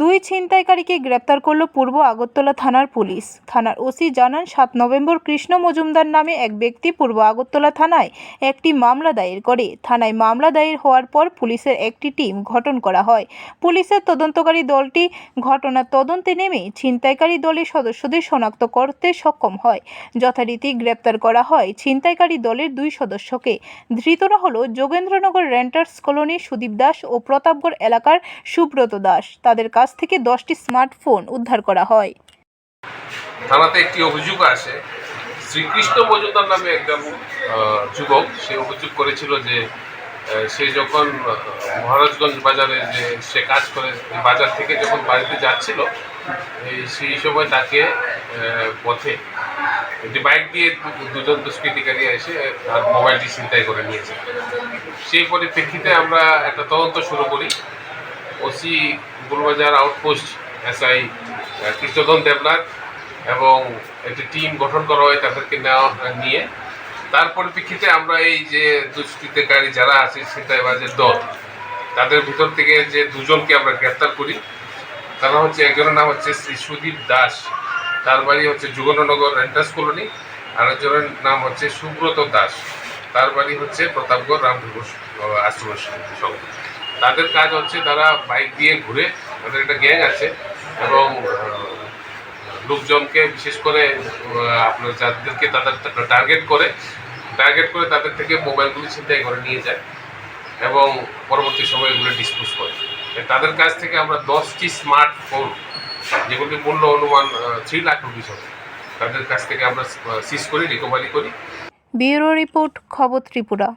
দুই ছিনতাইকারীকে গ্রেপ্তার করল পূর্ব আগরতলা থানার পুলিশ। থানার ওসি জানান, সাত নভেম্বর কৃষ্ণ মজুমদার নামে এক ব্যক্তি পূর্ব আগরতলা থানায় একটি মামলা দায়ের করে। থানায় মামলা দায়ের হওয়ার পর পুলিশের একটি টিম গঠন করা হয়। পুলিশের তদন্তকারী দলটি ঘটনার তদন্তে নেমে ছিনতাইকারী দলের সদস্যদের শনাক্ত করতে সক্ষম হয়। যথারীতি গ্রেপ্তার করা হয় ছিনতাইকারী দলের দুই সদস্যকে। ধৃতরা হল যোগেন্দ্রনগর রেন্টার্স কলোনি সুদীপ দাস ও প্রতাপগড় এলাকার সুব্রত দাস। তাদের কাছ থেকে দশটি স্মার্টফোন উদ্ধার করা হয়। থানাতে একটি অভিযোগ আসে। শ্রীকৃষ্ণ মজুমদার নামে একজন যুবক, সে অভিযোগ করেছিল যে সে যখন মহারাজগঞ্জ বাজারে যে সে কাজ করে বাজার থেকে যখন বাড়িতে যাচ্ছিল সেই সময় তাকে পথে একটি বাইক দিয়ে দুজন দুষ্কৃতিকারী এসে তার মোবাইলটি ছিনতাই করে নিয়েছে। সেই পরিপ্রেক্ষিতে আমরা একটা তদন্ত শুরু করি। OC Gulbazar outpost SI Krishnadhan Debnath এবং একটি টিম গঠন করা হয় তাদেরকে নেওয়া নিয়ে। তার পরিপ্রেক্ষিতে আমরা এই যে দুষ্কৃতিকারী যারা আছে ছিনতাইবাজের দল, তাদের ভিতর থেকে যে দুজনকে আমরা গ্রেপ্তার করি। তারা হচ্ছে, একজনের নাম হচ্ছে শ্রী সুদীপ দাস, তার বাড়ি হচ্ছে যুগননগর রেন্টাস কলোনি আর একজনের নাম হচ্ছে সুব্রত দাস, তার বাড়ি হচ্ছে প্রতাপগড় রামঘোষ আশ্রমের সঙ্গে তাদের কাজ হচ্ছে তারা বাইক দিয়ে ঘুরে, তাদের একটা গ্যাং আছে এবং লোকজনকে বিশেষ করে আপনার যাদেরকে তাদের টার্গেট করে টার্গেট করে তাদের থেকে মোবাইলগুলি ছিনতাই করে নিয়ে যায় এবং পরবর্তী সময় এগুলো ডিসপোজ করে তাদের কাছ থেকে আমরা দশটি স্মার্টফোন যেগুলির মূল্য অনুমান থ্রি লাখ রুপিস হবে। তাদের কাছ থেকে আমরা সিজ করি রিকভারি করি। ব্যুরো রিপোর্ট, খবর ত্রিপুরা।